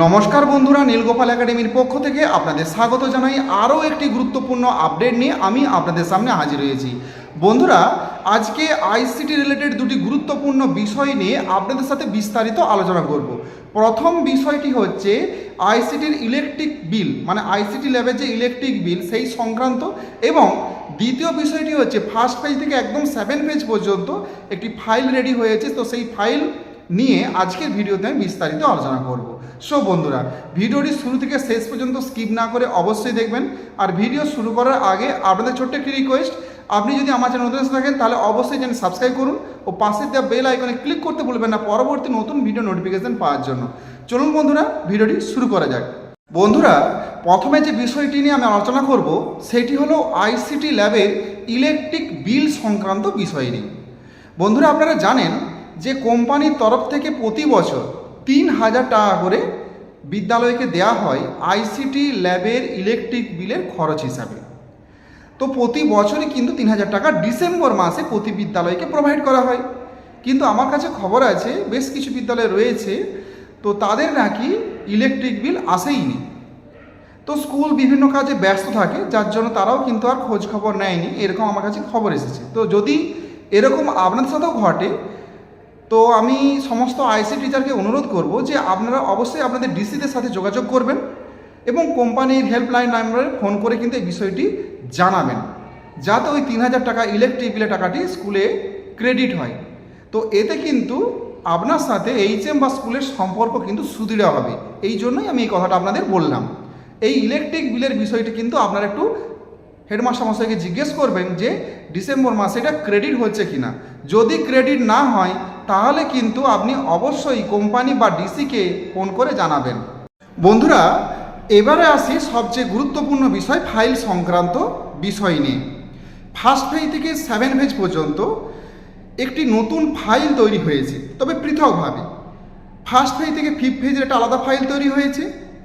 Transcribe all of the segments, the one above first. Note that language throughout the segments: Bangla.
নমস্কার বন্ধুরা, নীলগোপাল একাডেমির পক্ষ থেকে আপনাদের স্বাগত জানাই আরও একটি গুরুত্বপূর্ণ আপডেট নিয়ে আমি আপনাদের সামনে হাজির হয়েছি। বন্ধুরা, আজকে আইসিটি রিলেটেড দুটি গুরুত্বপূর্ণ বিষয় নিয়ে আপনাদের সাথে বিস্তারিত আলোচনা করব। প্রথম বিষয়টি হচ্ছে আইসিটির ইলেকট্রিক বিল মানে আইসিটি ল্যাবের যে ইলেকট্রিক বিল সেই সংক্রান্ত এবং দ্বিতীয় বিষয়টি হচ্ছে ফার্স্ট পেজ থেকে একদম সেভেন পেজ পর্যন্ত একটি ফাইল রেডি হয়েছে, তো সেই ফাইল নিয়ে আজকের ভিডিওতে আমি বিস্তারিত আলোচনা করব। সো বন্ধুরা, ভিডিওটি শুরু থেকে শেষ পর্যন্ত স্কিপ না করে অবশ্যই দেখবেন। আর ভিডিও শুরু করার আগে আপনাদের ছোট্ট একটি রিকোয়েস্ট আপনি যদি আমার চ্যানেল নতুন থাকেন, তাহলে অবশ্যই চ্যানেল সাবস্ক্রাইব করুন ও পাশে দেওয়া বেল আইকনে ক্লিক করতে ভুলবেন না পরবর্তী নতুন ভিডিও নোটিফিকেশন পাওয়ার জন্য। চলুন, বন্ধুরা, ভিডিওটি শুরু করা যাক। বন্ধুরা, প্রথমে যে বিষয়টি নিয়ে আমি আলোচনা করব, সেটি হলো আইসিটি ল্যাবের ইলেকট্রিক বিল সংক্রান্ত বিষয় নিয়ে। বন্ধুরা, আপনারা জানেন যে কোম্পানির তরফ থেকে প্রতি বছর তিন হাজার টাকা করে বিদ্যালয়কে দেয়া হয় আইসিটি ল্যাবের ইলেকট্রিক বিলের খরচ হিসাবে। তো প্রতি বছরই কিন্তু তিন হাজার টাকা ডিসেম্বর মাসে প্রতি বিদ্যালয়কে প্রোভাইড করা হয়। কিন্তু আমার কাছে খবর আছে, বেশ কিছু বিদ্যালয় রয়েছে, তো তাদের নাকি ইলেকট্রিক বিল আসেইনি তো স্কুল বিভিন্ন কাজে ব্যস্ত থাকে, যার জন্য তারাও কিন্তু আর খোঁজ খবর নেয়নি, এরকম আমার কাছে খবর এসেছে। তো যদি এরকম আপনাদের সাথেও ঘটে তো আমি সমস্ত আইসি টিচারকে অনুরোধ করব যে আপনারা অবশ্যই আপনাদের ডিসিদের সাথে যোগাযোগ করবেন এবং কোম্পানির হেল্পলাইন নাম্বারে ফোন করে কিন্তু এই বিষয়টি জানাবেন। যাতে ওই তিন হাজার টাকা ইলেকট্রিক বিলের টাকাটি স্কুলে ক্রেডিট হয়। তো এতে কিন্তু আপনার সাথে এইচএম বা স্কুলের সম্পর্ক কিন্তু সুদৃঢ় হবে। এই জন্যই আমি এই কথাটা আপনাদের বললাম। এই ইলেকট্রিক বিলের বিষয়টি কিন্তু আপনারা একটু হেডমাস্টার মশাইকে জিজ্ঞেস করবেন যে ডিসেম্বর মাসে এটা ক্রেডিট হচ্ছে কি না যদি ক্রেডিট না হয় তাহলে কিন্তু আপনি অবশ্যই কোম্পানি বা ডিসিকে ফোন করে জানাবেন। বন্ধুরা, এবারে আসি সবচেয়ে গুরুত্বপূর্ণ বিষয়, ফাইল সংক্রান্ত বিষয় নিয়ে। ফার্স্ট পেজ থেকে সেভেন পেজ পর্যন্ত একটি নতুন ফাইল তৈরি হয়েছে, তবে পৃথকভাবে। ফার্স্ট পেজ থেকে ফিফথ পেজের একটা আলাদা ফাইল তৈরি হয়েছে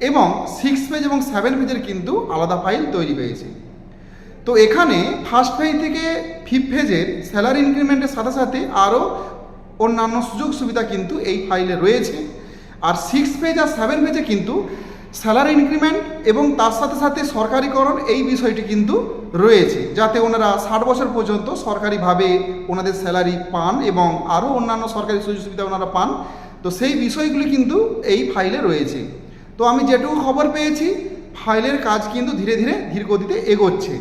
এবং সিক্স পেজ এবং সেভেন পেজের কিন্তু আলাদা ফাইল তৈরি হয়েছে। তো এখানে ফার্স্ট পেজ থেকে ফিফথ পেজের স্যালারি ইনক্রিমেন্টের সাথে সাথে আরও অন্যান্য সুযোগ সুবিধা কিন্তু এই ফাইলে রয়েছে। আর সিক্স পেজ আর সেভেন পেজে কিন্তু স্যালারি ইনক্রিমেন্ট এবং তার সাথে সাথে সরকারিকরণ এই বিষয়টি কিন্তু রয়েছে। যাতে ওনারা ষাট বছর পর্যন্ত সরকারিভাবে ওনাদের স্যালারি পান এবং আরও অন্যান্য সরকারি সুযোগ সুবিধা ওনারা পান। তো সেই বিষয়গুলি কিন্তু এই ফাইলে রয়েছে। তো আমি যেটুকু খবর পেয়েছি ফাইলের কাজ কিন্তু ধীরে ধীরে ধীর গতিতে এগোচ্ছে।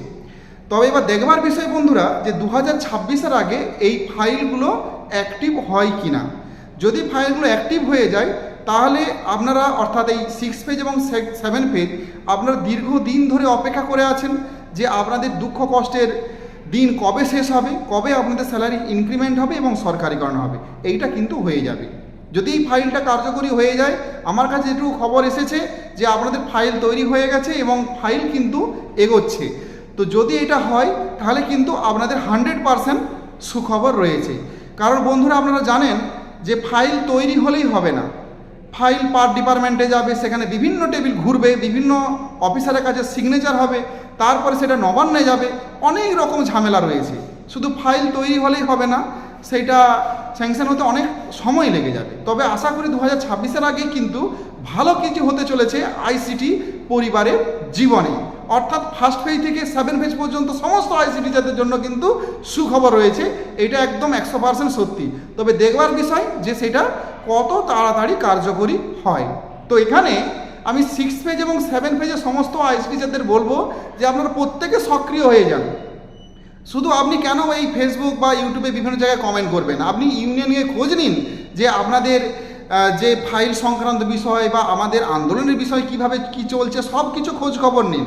তবে এবার দেখবার বিষয় বন্ধুরা, যে দু হাজার আগে এই ফাইলগুলো অ্যাক্টিভ হয় কি না যদি ফাইলগুলো অ্যাক্টিভ হয়ে যায়, তাহলে আপনারা অর্থাৎ এই সিক্স পেজ এবং সেভেন পেজ আপনারা দীর্ঘদিন ধরে অপেক্ষা করে আছেন যে আপনাদের দুঃখ কষ্টের দিন কবে শেষ হবে, কবে আপনাদের স্যালারি ইনক্রিমেন্ট হবে এবং সরকারিকরণ হবে। এইটা কিন্তু হয়ে যাবে। যদি এই ফাইলটা কার্যকরী হয়ে যায়, আমার কাছে যেটুকু খবর এসেছে যে আপনাদের ফাইল তৈরি হয়ে গেছে এবং ফাইল কিন্তু এগোচ্ছে। তো যদি এটা হয়, তাহলে কিন্তু আপনাদের হান্ড্রেড পারসেন্ট সুখবর রয়েছে। কারণ বন্ধুরা আপনারা জানেন যে ফাইল তৈরি হলেই হবে না। ফাইল পার ডিপার্টমেন্টে যাবে, সেখানে বিভিন্ন টেবিল ঘুরবে, বিভিন্ন অফিসারের কাছে সিগনেচার হবে, তারপরে সেটা নবান্নে যাবে, অনেক রকম ঝামেলা রয়েছে। শুধু ফাইল তৈরি হলেই হবে না সেইটা স্যাংশন হতে অনেক সময় লেগে যাবে। তবে আশা করি দু হাজার ছাব্বিশের আগেই কিন্তু ভালো কিছু হতে চলেছে আইসিটি পরিবারের জীবনে। অর্থাৎ ফার্স্ট পেজ থেকে সেভেন পেজ পর্যন্ত সমস্ত আইসিটি যাদের জন্য কিন্তু সুখবর রয়েছে। এটা একদম একশো পার্সেন্ট সত্যি। তবে দেখবার বিষয় যে সেটা কত তাড়াতাড়ি কার্যকরী হয়। তো এখানে আমি সিক্স পেজ এবং সেভেন পেজে সমস্ত আইসিটি যাদের বলব যে আপনারা প্রত্যেকে সক্রিয় হয়ে যান। শুধু আপনি কেন এই ফেসবুক বা ইউটিউবে বিভিন্ন জায়গায় কমেন্ট করবেন? আপনি ইউনিয়নে খোঁজ নিন যে আপনাদের যে ফাইল সংক্রান্ত বিষয় বা আমাদের আন্দোলনের বিষয় কীভাবে কি চলছে সব কিছু খোঁজ খবর নিন।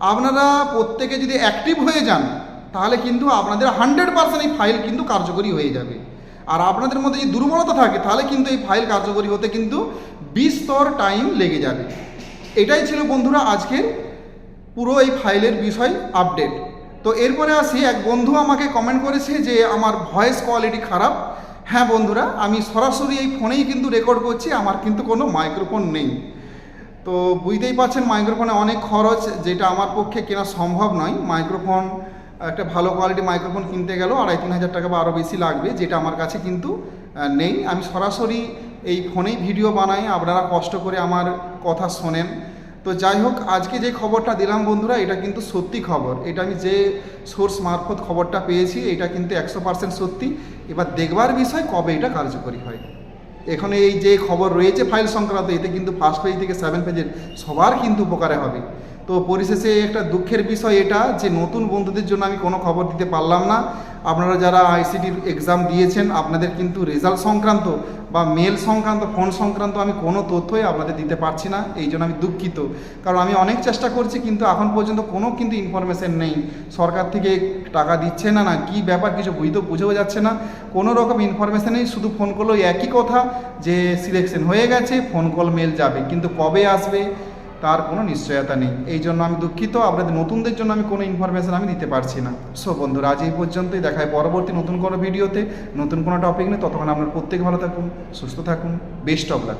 আপনারা প্রত্যেকে যদি অ্যাক্টিভ হয়ে যান, তাহলে কিন্তু আপনাদের হান্ড্রেড পার্সেন্ট এই ফাইল কিন্তু কার্যকরী হয়ে যাবে। আর আপনাদের মধ্যে যদি দুর্বলতা থাকে, তাহলে কিন্তু এই ফাইল কার্যকরী হতে কিন্তু বিস্তর টাইম লেগে যাবে। এটাই ছিল বন্ধুরা আজকের পুরো এই ফাইলের বিষয় আপডেট তো এরপরে আসি, এক বন্ধু আমাকে কমেন্ট করেছে যে, আমার ভয়েস কোয়ালিটি খারাপ। হ্যাঁ বন্ধুরা, আমি সরাসরি এই ফোনেই কিন্তু রেকর্ড করছি, আমার কিন্তু কোনো মাইক্রোফোন নেই। তো বুঝতেই পারছেন মাইক্রোফোনে অনেক খরচ, যেটা আমার পক্ষে কেনা সম্ভব নয়। মাইক্রোফোন একটা ভালো কোয়ালিটি মাইক্রোফোন কিনতে গেলেও আড়াই তিন হাজার টাকা বা আরও বেশি লাগবে, যেটা আমার কাছে কিন্তু নেই। আমি সরাসরি এই ফোনেই ভিডিও বানাই, আপনারা কষ্ট করে আমার কথা শোনেন। তো যাই হোক, আজকে যে খবরটা দিলাম বন্ধুরা, এটা কিন্তু সত্যি খবর। এটা আমি যে সোর্স মারফত খবরটা পেয়েছি, এটা কিন্তু একশো পার্সেন্ট সত্যি। এবার দেখবার বিষয় কবে এটা কার্যকরী হয়। এখন এই যে খবর রয়েছে ফাইল সংক্রান্ত, এতে কিন্তু ফার্স্ট পেজ থেকে সেভেন পেজের সবার কিন্তু উপকারে হবে। তো পরিশেষে একটা দুঃখের বিষয় এটা যে নতুন বন্ধুদের জন্য আমি কোনো খবর দিতে পারলাম না। আপনারা যারা আইসিটির এক্সাম দিয়েছেন, আপনাদের কিন্তু রেজাল্ট সংক্রান্ত বা মেল সংক্রান্ত ফোন সংক্রান্ত আমি কোনো তথ্যই আপনাদের দিতে পারছি না। এই জন্য আমি দুঃখিত। কারণ আমি অনেক চেষ্টা করছি, কিন্তু এখন পর্যন্ত কোনো কিন্তু ইনফরমেশন নেই। সরকার থেকে টাকা দিচ্ছে না না কি ব্যাপার কিছু বুঝতে বুঝেও যাচ্ছে না। কোনো রকম ইনফরমেশন নেই, শুধু ফোন করল একই কথা যে সিলেকশন হয়ে গেছে ফোন কল মেল যাবে। কিন্তু কবে আসবে? তার কোনো নিশ্চয়তা নেই। এই জন্য আমি দুঃখিত। আপনাদের নতুনদের জন্য আমি কোনো ইনফরমেশান আমি দিতে পারছি না। সো বন্ধুরা, আজ এই পর্যন্তই। দেখায় পরবর্তী নতুন কোনো ভিডিওতে নতুন কোনো টপিক নিয়ে। ততক্ষণ আপনার প্রত্যেক ভালো থাকুন, সুস্থ থাকুন। Best of luck